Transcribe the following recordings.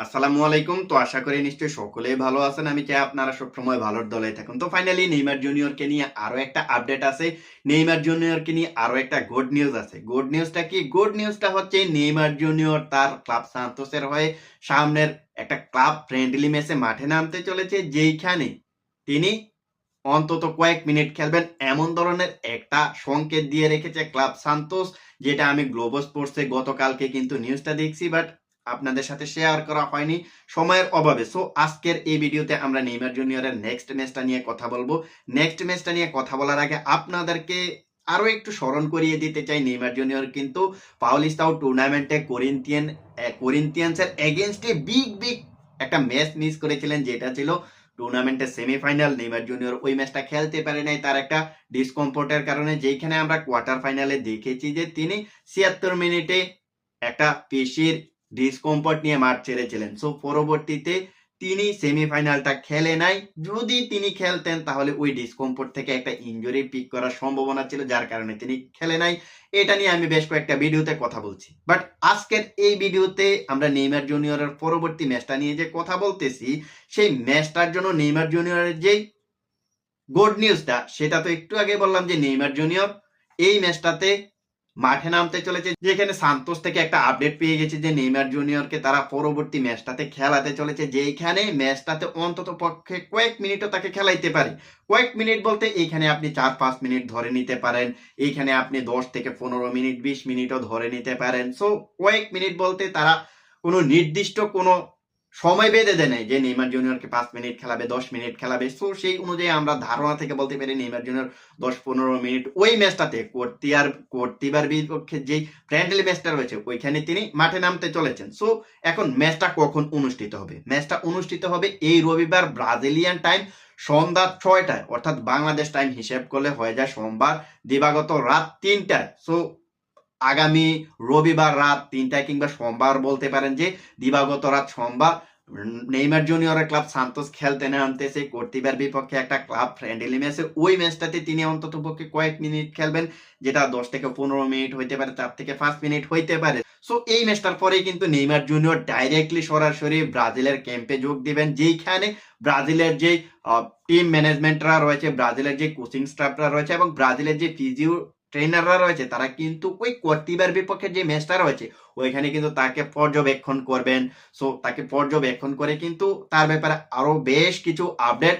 আসসালামু আলাইকুম। তো আশা করি নিশ্চয়ই সকলেই ভালো আছেন। আমি চাই আপনারা সবসময় ভালোর দলে থাকুন। তো ফাইনালি নেইমার জুনিয়রকে নিয়ে আরও একটা আপডেট আছে। নেইমার জুনিয়রকে নিয়ে আরও একটা গুড নিউজ আছে। গুড নিউজটা কি? গুড নিউজটা হচ্ছে নেইমার জুনিয়র তার ক্লাব সান্তোসের হয়ে সামনের একটা ক্লাব ফ্রেন্ডলি ম্যাচে মাঠে নামতে চলেছে। যেইখানে তিনি অন্তত কয়েক মিনিট খেলবেন। এমন ধরনের একটা সংকেত দিয়ে রেখেছে ক্লাব সান্তোস, যেটা আমি গ্লোবো স্পোর্টসে গতকালকে কিন্তু নিউজটা দেখছি। বাট আপনাদের সাথে শেয়ার করা হয়নি। সময়ের অভাবে। সো আজকের এই ভিডিওতে আমরা নেইমার জুনিয়রের নেক্সট ম্যাচটা নিয়ে কথা বলব। নেক্সট ম্যাচটা নিয়ে কথা বলার আগে আপনাদেরকে আরও একটু স্মরণ করিয়ে দিতে চাই নেইমার জুনিয়র কিন্তু পাউলিস্তাও টুর্নামেন্টে কোরিন্থিয়ান কোরিন্থিয়ান্সের এগেনস্টে বিগ বিগ একটা ম্যাচ মিস করেছিলেন, যেটা ছিল টুর্নামেন্টের সেমিফাইনাল নেইমার জুনিয়র ওই ম্যাচটা খেলতে পারে নাই, তার একটা ডিসকমফোর্টের কারণে যেখানে আমরা কোয়ার্টার ফাইনালে দেখেছি যে তিনি ছিয়াত্তর মিনিটে একটা পেশির ডিসকমফর্ট নিয়ে মাঠ ছেড়েছিলেন। সো পরবর্তীতে তিনি সেমিফাইনালটা খেলে নাই। যদি তিনি খেলতেন, তাহলে ওই ডিসকমফোর্ট থেকে একটা ইনজুরি পিক করার সম্ভাবনা ছিল, যার কারণে তিনি খেলে নাই। এটা নিয়ে আমি বেশ কয়েকটা ভিডিওতে কথা বলছি। বাট আজকের এই ভিডিওতে আমরা নেইমার জুনিয়রের পরবর্তী ম্যাচটা নিয়ে যে কথা বলতেছি, সেই ম্যাচটার জন্য নেইমার জুনিয়রের যেই গুড নিউজটা সেটা তো একটু আগে বললাম যে নেইমার জুনিয়র এই ম্যাচটাতে মাঠে নামতে চলেছে, যেখানে সান্তোস থেকে একটা আপডেট পেয়ে গেছে যে নেইমার জুনিয়রকে তারা পরবর্তী ম্যাচটাতে খেলাতে চলেছে যেখানে ম্যাচটাতে অন্তত পক্ষে কয়েক মিনিটও তাকে খেলাইতে পারে। কয়েক মিনিট বলতে এইখানে আপনি চার পাঁচ মিনিট ধরে নিতে পারেন, এইখানে আপনি দশ থেকে পনেরো মিনিট, বিশ মিনিটও ধরে নিতে পারেন। সো কয়েক মিনিট বলতে তারা কোনো নির্দিষ্ট কোনো সময় বেঁধে দেয় নাই যে নেইমার জুনিয়রকে পাঁচ মিনিট খেলাবে, দশ মিনিট খেলাবে। সো সেই অনুযায়ী আমরা ধারণা থেকে বলতে পারি নেইমার জুনিয়র দশ পনেরো মিনিট ওই ম্যাচটাতে কর্তিয়ার কর্তিবার বিপক্ষে যে ফ্রেন্ডলি ম্যাচটা রয়েছে, ওইখানে তিনি মাঠে নামতে চলেছেন। সো এখন ম্যাচটা কখন অনুষ্ঠিত হবে? ম্যাচটা অনুষ্ঠিত হবে এই রবিবার ব্রাজিলিয়ান টাইম সন্ধ্যা ছয়টায়, অর্থাৎ বাংলাদেশ টাইম হিসেব করলে হয়ে যায় সোমবার দিবাগত রাত তিনটায়। সো আগামী রবিবার রাত তিনটায় কিংবা সোমবার বলতে পারেন যে দিবাগত রাত সোমবার, নেইমার জুনিয়রের ক্লাব সান্তোস খেলতে নামতেছে কর্তিবার বিপক্ষে একটা ক্লাব ফ্রেন্ডলি ম্যাচে। ওই ম্যাচটাতে তিনি অন্তত পক্ষে কয়েক মিনিট খেলবেন, যেটা দশ থেকে পনেরো মিনিট হইতে পারে, তার থেকে পাঁচ মিনিট হইতে পারে। সো এই ম্যাচটার পরে কিন্তু নেইমার জুনিয়র ডাইরেক্টলি সরাসরি ব্রাজিলের ক্যাম্পে যোগ দিবেন, যেইখানে ব্রাজিলের যে টিম ম্যানেজমেন্টরা রয়েছে, ব্রাজিলের যে কোচিং স্টাফরা রয়েছে এবং ব্রাজিলের যে ফিজিও ট্রেনাররা রয়েছে, তারা কিন্তু ওই কর্তিবার বিপক্ষে যে ম্যাচটা রয়েছে, ওইখানে কিন্তু তাকে পর্যবেক্ষণ করবেন। সো তাকে পর্যবেক্ষণ করে কিন্তু তার ব্যাপারে আরও বেশ কিছু আপডেট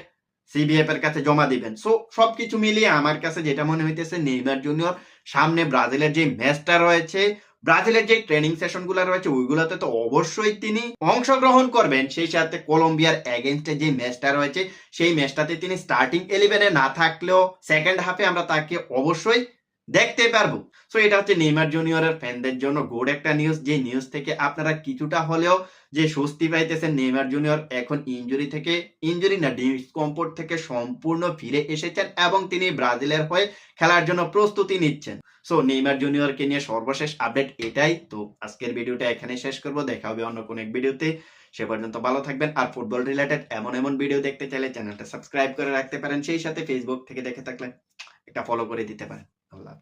সিবিএফ এর কাছে জমা দিবেন। সো সবকিছু মিলিয়ে আমার কাছে যেটা মনে হইতেছে, নেইমার জুনিয়র সামনে ব্রাজিলের যে ম্যাচটা রয়েছে, ব্রাজিলের যে ট্রেনিং সেশনগুলো রয়েছে, ওইগুলোতে তো অবশ্যই তিনি অংশগ্রহণ করবেন। সেই সাথে কলম্বিয়ার এগেনস্টে যে ম্যাচটা রয়েছে, সেই ম্যাচটাতে তিনি স্টার্টিং ইলেভেনে না থাকলেও সেকেন্ড হাফে আমরা তাকে অবশ্যই দেখতে পারব। সো এটা হচ্ছে নেইমার জুনিয়রের ফ্যানদের জন্য গুড একটা নিউজ যে নিউজ থেকে আপনারা কিছুটা হলেও যে স্বস্তি পাইতেছেন নেইমার জুনিয়র, এখন ইনজুরি থেকে ইনজুরি না ডিসকমফোর্ট থেকে সম্পূর্ণ ফিরে এসেছেন এবং তিনি ব্রাজিলের হয়ে খেলার জন্য প্রস্তুতি নিচ্ছেন। সো নেইমার জুনিয়রকে নিয়ে সর্বশেষ আপডেট এটাই। তো, আজকের ভিডিওটা এখানে শেষ করব। দেখা হবে অন্য কোনো এক ভিডিওতে। সে পর্যন্ত ভালো থাকবেন। আর ফুটবল রিলেটেড এমন এমন ভিডিও দেখতে চাইলে চ্যানেলটা সাবস্ক্রাইব করে রাখতে পারেন। সেই সাথে ফেসবুক থেকে দেখে থাকলে একটা ফলো করে দিতে পারেন আল্লাহ।